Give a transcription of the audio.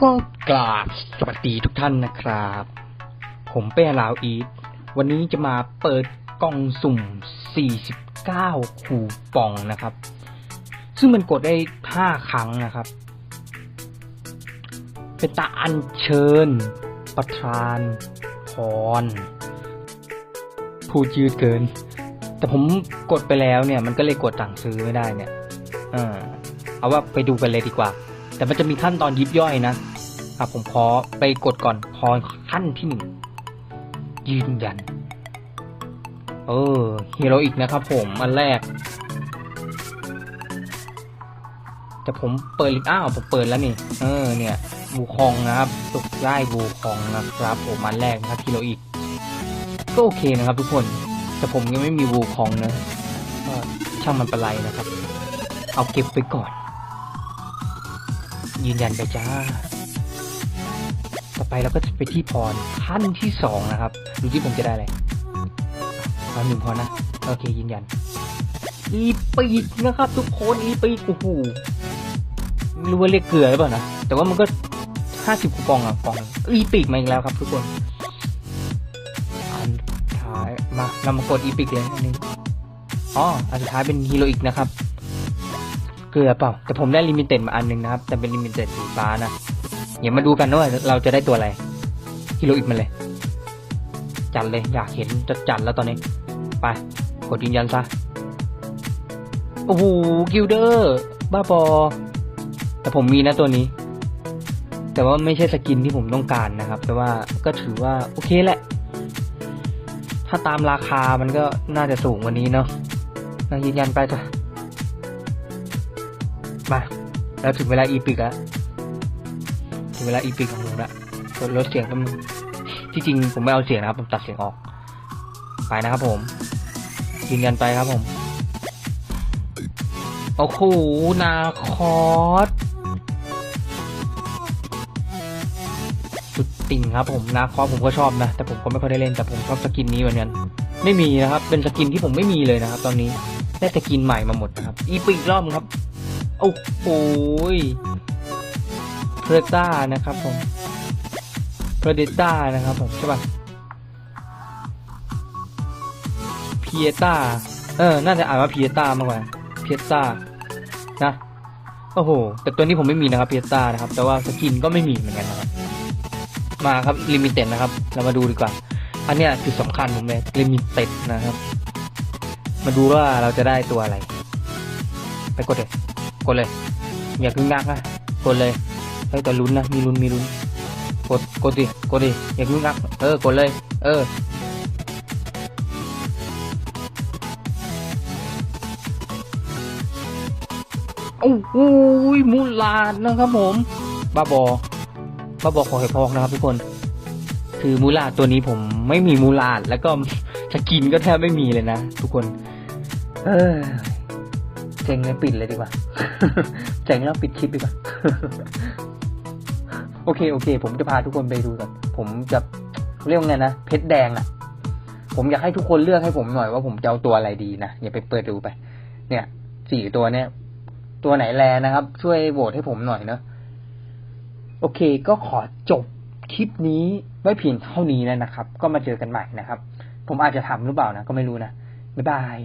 ก็กราบสวัสดีทุกท่านนะครับ ผมเป้ลาวอีทวันนี้จะมาเปิดกล่องสุ่ม 49 คูปองนะครับ ซึ่งมันกดได้ 5 ครั้งนะครับ เป็นตาอัญเชิญ ประธานพรพูดยืดเกิน แต่ผมกดไปแล้วเนี่ย มันก็เลยกดสั่งซื้อไม่ได้เนี่ย เออเอาว่าไปดูกันเลยดีกว่า แต่มันจะมีขั้นตอนยิบย่อยนะอะผมขอไปกดก่อนพอขั้นที่หนึ่งยืนยัน เออฮีโรอีกนะครับผมอันแรก แต่ผมเปิดอ้าวผมเปิดแล้วนี่ เออ เนี่ยบูคองนะครับตกได้บูคองนะครับผมอันแรกนะครับฮีโรอีกก็โอเคนะครับทุกคน แต่ผมยังไม่มีบูคองนะช่างมันเป็นไรนะครับ เอาเก็บไปก่อน ยืนยันไปจ้า ต่อไปเราก็จะไปที่พรขั้นที่สองนะครับ ดูที่ผมจะได้อะไรเอาหนึ่งพอนะ โอเคยืนยัน อีปีกนะครับ ทุกคนอีปีกโอ้โหไม่รู้ว่าเรียกเกลือหรือเปล่านะ แต่ว่ามันก็ห้าสิบคูปองอะกล่องอีปีกมาอีกแล้วครับ ทุกคน อันท้ายมาเรามากดอีปีกเลยอันนี้อ๋ออันสุดท้ายเป็นฮีโร่อีกนะครับ เกลือเปล่า แต่ผมได้ลิมิเต็ดมาอันหนึงนะครับ แต่เป็นลิมิเต็ดสีฟ้านะ เดี๋ยวมาดูกันว่าเราจะได้ตัวอะไรฮิโรอีกมาเลย จัดเลยอยากเห็นจะจัดแล้วตอนนี้ ไป กดยืนยันซะ โอ้โหกิลเดอร์บ้าบอ แต่ผมมีนะตัวนี้ แต่ว่าไม่ใช่สกินที่ผมต้องการนะครับ แต่ว่าก็ถือว่าโอเคแหละ ถ้าตามราคามันก็น่าจะสูงกว่านี้เนาะอะยืนยันไปจ้ะ มาแล้วถึงเวลาอีพิกแล้วถึงเวลาอีพิกของผมละลดเสียงก็มีที่จริงผมไม่เอาเสียงนะครับ ผมตัดเสียงออก ไปนะครับผมยืนยันไปครับผมโอ้โหนาคอสสุดติ่งครับผมนาคอสผมก็ชอบนะ แต่ผมก็ไม่ค่อยได้เล่นแต่ผมชอบสกินนี้เหมือนกันไม่มีนะครับ เป็นสกินที่ผมไม่มีเลยนะครับ ตอนนี้ได้สกินใหม่มาหมดนะครับ อีปีกรอบครับ อ้โหเพรต้านะครับผมเพรเดต้านะครับผมใช่ป่ะเพียต้าเออ น่าจะอ่านว่าเพียต้ามากกว่าเพียต้านะโอ้โห แต่ตัวนี้ผมไม่มีนะครับเพียต้านะครับ แต่ว่าสกินก็ไม่มีเหมือนกันนะครับ มาครับลิมิเต็ดนะครับ เรามาดูดีกว่า อันเนี้ยจุดสำคัญผมเลยลิมิเต็ดนะครับ มาดูว่าเราจะได้ตัวอะไร ไปกดเลย กดเลย อย่าพึ่งงักนะกดเลยเฮ้ยแต่ลุ้นนะมีลุ้นมีลุ้นกดกดดิกดดิอย่าพึ่งงักเออกดเลย เออโอ้โหมูลาดนะครับผมบ้าบอบ้าบอขอให้พอกนะครับทุกคน คือมูลาดตัวนี้ผมไม่มีมูลาดแล้วก็สกินก็แทบไม่มีเลยนะทุกคน เออ เจ๋งเลยปิดเลยดีกว่าเจ๋งแล้วปิดคลิปดีกว่าโอเคโอเค ผมจะพาทุกคนไปดูกันผมจะเรียกว่าไงนะเพชรแดงอะ่ะ ผมอยากให้ทุกคนเลือกให้ผมหน่อยว่าผมจะเอาตัวอะไรดีนะอย่าไปเปิดดูไป เนี่ยสี่ตัวเนี่ย ตัวไหนแลนะครับ ช่วยโหวตให้ผมหน่อยเนอะโอเค ก็ขอจบคลิปนี้ไว้เพียงเท่านี้แล้วนะครับ ก็มาเจอกันใหม่นะครับ ผมอาจจะทำหรือเปล่านะก็ไม่รู้นะบ๊ายบาย